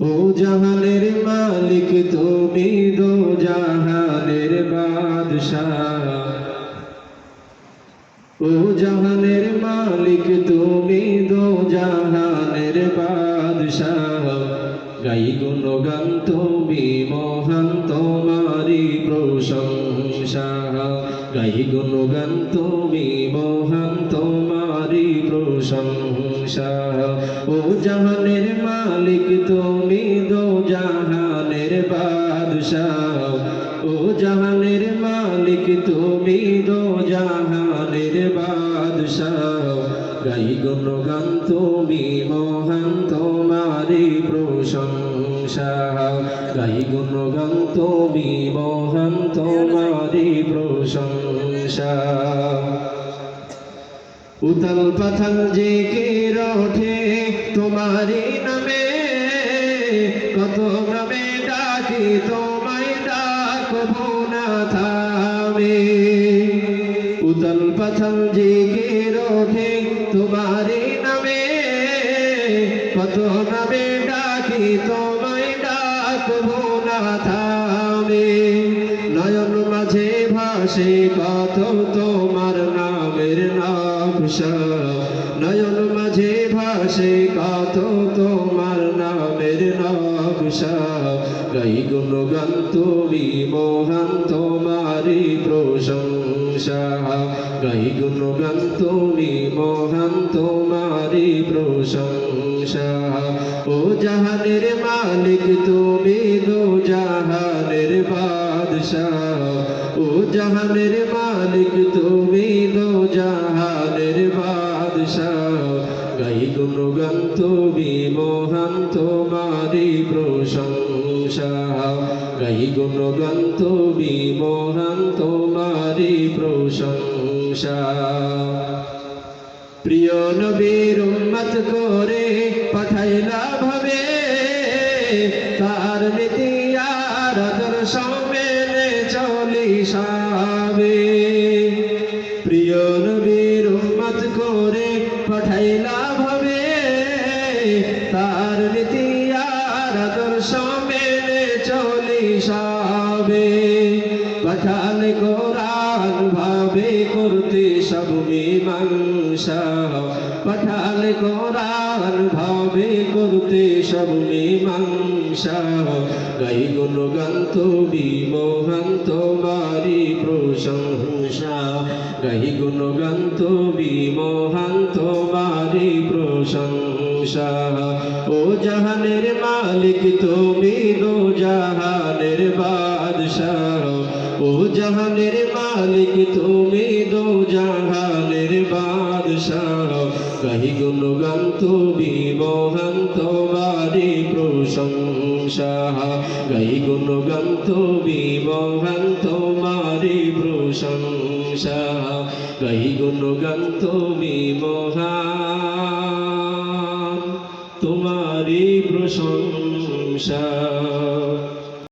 ও জাহানের মালিক তুমি দো জাহানের বাদশাহ। ও জাহানের মালিক তুমি দো জাহানের বাদশাহ। গাই গুণগান তুমি মহান তোমারি প্রশংসা। গাই গুণগান তুমি মহান তোমারি প্রশংসা। ও জাহানের জাহানের বাদশাহ, ও জাহানের মালিক তুমি দো জাহানের বাদশাহ। গাই গুণগান তুমি মহান তোমারি প্রশংসা। গাই গুণগান তুমি মহান তোমারি প্রশংসা। উতল পাথল যে কে ওঠে তোমায় ডাকবো না থামে। উতল পাথল কে ওঠে তোমারি নামে। কত নামে ডাকি, তোমায় ডাকবো না থামে। নয়ন মাঝে ভাসে, কত তোমার নামের নকশা নয়ন মাঝে ভাসে, কত তোমার গাই গুণগান তুমি মহান তোমারি প্রশংসা। গাই গুণগান তুমি মহান তোমারি প্রশংসা। ও জাহানের মালিক তুমি দো জাহানের বাদশাহ। ও জাহানের মালিক তুমি দো জাহানের বাদশাহ। গাই গুণগান তুমি মহান তোমারি প্রশংসা। গাই গুণগান তুমি মহান তোমারি প্রশংসা। প্রিয় নবীর উম্মত করে পাঠাইলা ভাবে, তার নীতি আর আদর্শ মেনে চলি সাবে। প্রিয় নবীর উম্মত করে পাঠাইলা সাবে পাঠাল কোরআন ভাবে করতে সব মীমাংসা পাঠাল কোরআন ভাবে করতে সব মীমাংসা গাই গুণগান তুমি মোহন তোমারি প্রশংসা। গাই গুণগান তুমি মোহন তোমারি প্রশংসা। ও জাহানের মালিক তুমি দো ও জাহানের মালিক, তুমি দো জাহানের বাদশাহ। গাহি গুণগান, তুমি মহান তোমারি প্রশংসা। গাহি গুণগান, তুমি মহান তোমারি প্রশংসা। গাহি গুণগান, তুমি মহান তোমারি প্রশংসা।